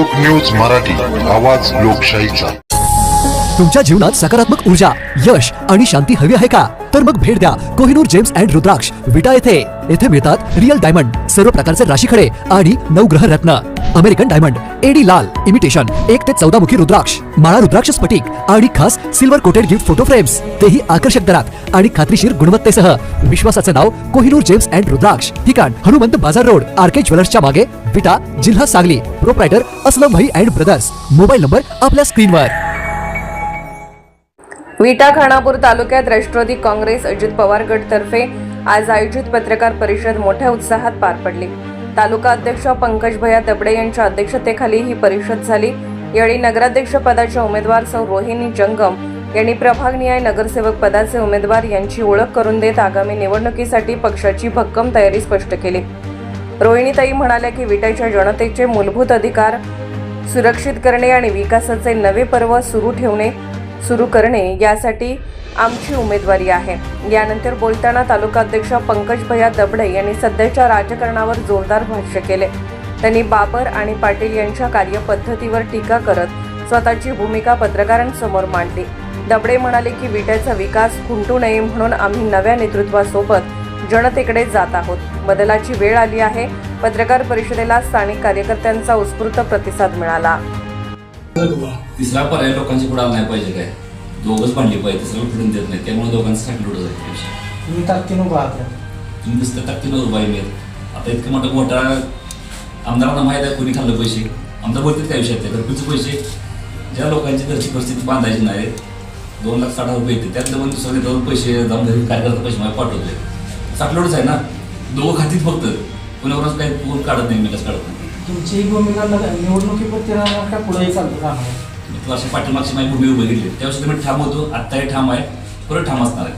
लोक न्यूज मराठी आवाज लोकशाहीचा. तुमच्या जीवनात सकारात्मक ऊर्जा यश आणि शांती हवी आहे का? तर मग भेट द्या कोहिनूर जेम्स अँड रुद्राक्ष. विटा येथे. येथे मिळतात रिअल डायमंड सर्व प्रकारचे राशीखडे आणि नवग्रह रत्न. अमेरिकन डायमंड एडी लाल इमिटेशन एक ते चौदा मुखी रुद्राक्ष. माळा रुद्राक्ष स्फटिक आणि खास silver coated gift photo frames. तेही आकर्षक दरात आणि खात्रीशीर गुणवत्तेसह. विश्वासाचे नाव कोहिनूर जेम्स अँड रुद्राक्ष. ठिकाण हनुमंत बाजार रोड आरके ज्वेलर्सच्या मागे. विटा जिल्हा सांगली. प्रोप्रायटर असलम भाई अँड ब्रदर्स मोबाईल नंबर आपल्या स्क्रीनवर विटा खानापूर तालुक्यात राष्ट्रवादी काँग्रेस अजित पवार गटतर्फे आज आयोजित पत्रकार परिषद मोठ्या उत्साहात पार पडली. तालुका अध्यक्ष पंकज भया दबडे यांच्या अध्यक्षतेखाली ही परिषद झाली. यावेळी नगराध्यक्ष पदाच्या उमेदवार सौ रोहिणी जंगम यांनी प्रभागनिहाय नगरसेवक पदाचे उमेदवार यांची ओळख करून देत आगामी निवडणुकीसाठी पक्षाची भक्कम तयारी स्पष्ट केली. रोहिणीताई म्हणाल्या की विटाच्या जनतेचे मूलभूत अधिकार सुरक्षित करणे आणि विकासाचे नवे पर्व सुरू ठेवणे सुरू करणे यासाठी आमची उमेदवारी आहे. यानंतर बोलताना तालुकाध्यक्ष पंकज भया दबडे यांनी सध्याच्या राजकारणावर जोरदार भाष्य केले. त्यांनी बाबर आणि पाटील यांच्या कार्यपद्धतीवर टीका करत स्वतःची भूमिका पत्रकारांसमोर मांडली. दबडे म्हणाले की विट्याचा विकास खुंटू नये म्हणून आम्ही नव्या नेतृत्वासोबत जनतेकडे जात आहोत. बदलाची वेळ आली आहे. पत्रकार परिषदेला स्थानिक कार्यकर्त्यांचा उत्स्फूर्त प्रतिसाद मिळाला. तिसरा पर्याय लोकांची पुढे नाही पाहिजे काय? दोघंच बांधली पाहिजे तिसऱ्याला फिरून देत नाही. त्यामुळे दोघांचं साठी लुडत आहे तुम्ही ताकदीनं उभा तुम्ही नुसतं टाकते रुपये मिळत आता इतकं मोठं मोठा आमदारांना माहीत आहे कोणी खाल्लं पैसे. आमदार बोलतात काय विषयात घरकुलचे पैसे. ज्या लोकांची घरची परिस्थिती बांधायची नाही दोन लाख साठ हजार रुपये येते. त्यातलं पण दुसरं देतात पैसे जाऊन घरी काय करतात पैसे मला पाठवले साठलोडच आहे ना? दोघं खातीत फक्त. कोणावरच काही कोण काढत नाही मिळच काढत नाही. तुमची भूमिका निवडणुकीपुरती राहणार का? पुढेही चालू राहणार मी तू अशी पाठीमागची माझी भूमी उभी घेतली त्यावेळेस मी ठाम होतो. आत्ताही ठाम आहे. परत ठाम असणार आहे.